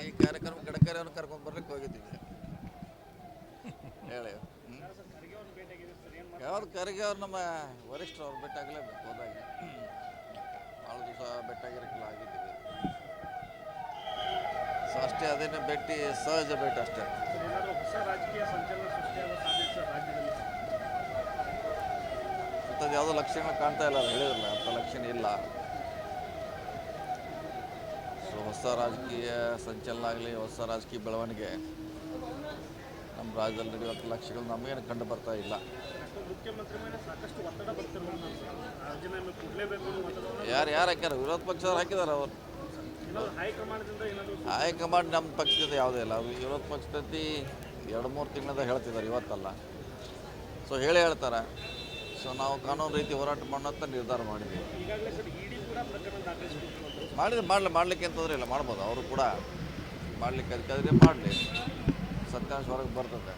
ಈ ಕಾರ್ಯಕ್ರಮ ಗಡಕರಿಯನ್ನು ಕರ್ಕೊಂಡು ಬರ್ಲಿಕ್ಕೆ ಹೋಗಿದ್ದೀವಿ ಹೇಳಿ? ಯಾವ್ದು ಕರಿಗೆ ಅವ್ರು ನಮ್ಮ ವರಿಷ್ಠರು ಅವ್ರು ಭೇಟಿಯಾಗಲೇಬೇಕು ಹೋದಾಗ ಭಾಳ ದಿವಸ ಭೇಟಾಗಿರಕ್ಕೆಲ್ಲ ಆಗಿದ್ದೀವಿ ಸೊ ಅಷ್ಟೇ ಅದೇನು ಭೇಟಿ ಸಹಜ ಭೇಟಿ ಅಷ್ಟೇ ಏನಾದರೂ ಹೊಸ ರಾಜಕೀಯ ಸಂಚಲನ ಸೃಷ್ಟಿಯಾಗುವ ಸಾಧ್ಯತೆ ಸರ್ ರಾಜ್ಯದಲ್ಲಿ ಅಂಥದ್ದು ಯಾವುದೋ ಲಕ್ಷಣ ಕಾಣ್ತಾ ಇಲ್ಲ, ಅದು ಹೇಳಿರಲ್ಲ ಅಂಥ ಲಕ್ಷಣ ಇಲ್ಲ. ಸೊ, ಹೊಸ ರಾಜಕೀಯ ಸಂಚಲನ ಆಗಲಿ, ಹೊಸ ರಾಜಕೀಯ ಬೆಳವಣಿಗೆ ನಮ್ಮ ರಾಜ್ಯದಲ್ಲಿ ನಡೆಯುವಂಥ ಲಕ್ಷ್ಯಗಳು ನಮಗೇನು ಕಂಡು ಬರ್ತಾ ಇಲ್ಲ. ಯಾರು ಯಾರು ಹಾಕ್ಯಾರ? ವಿರೋಧ ಪಕ್ಷದವ್ರು ಹಾಕಿದಾರೆ ಅವರು. ಹೈಕಮಾಂಡ್ ನಮ್ಮ ಪಕ್ಷದಿಂದ ಯಾವುದೇ ಇಲ್ಲ. ಅದು ವಿರೋಧ ಪಕ್ಷದಲ್ಲಿ ಎರಡು, ಮೂರು ತಿಂಗಳಿಂದ ಹೇಳ್ತಿದ್ದಾರೆ, ಇವತ್ತಲ್ಲ. ಸೊ, ಹೇಳಿ ಹೇಳ್ತಾರೆ? ಸೊ ನಾವು ಕಾನೂನು ರೀತಿ ಹೋರಾಟ ಮಾಡೋಂಥ ನಿರ್ಧಾರ ಮಾಡಿದ್ದೀವಿ. ಮಾಡಿದ್ರೆ ಮಾಡಲಿ ಮಾಡಲಿಕ್ಕೆ ಅಂತಂದ್ರೆ ಇಲ್ಲ ಮಾಡ್ಬೋದು. ಅವರು ಕೂಡ ಮಾಡಲಿಕ್ಕೆ ಅದಕ್ಕಾದ್ರೆ ಮಾಡಲಿ. ಸತ್ಯಾಂಶ ಹೊರಗೆ ಬರ್ತದೆ.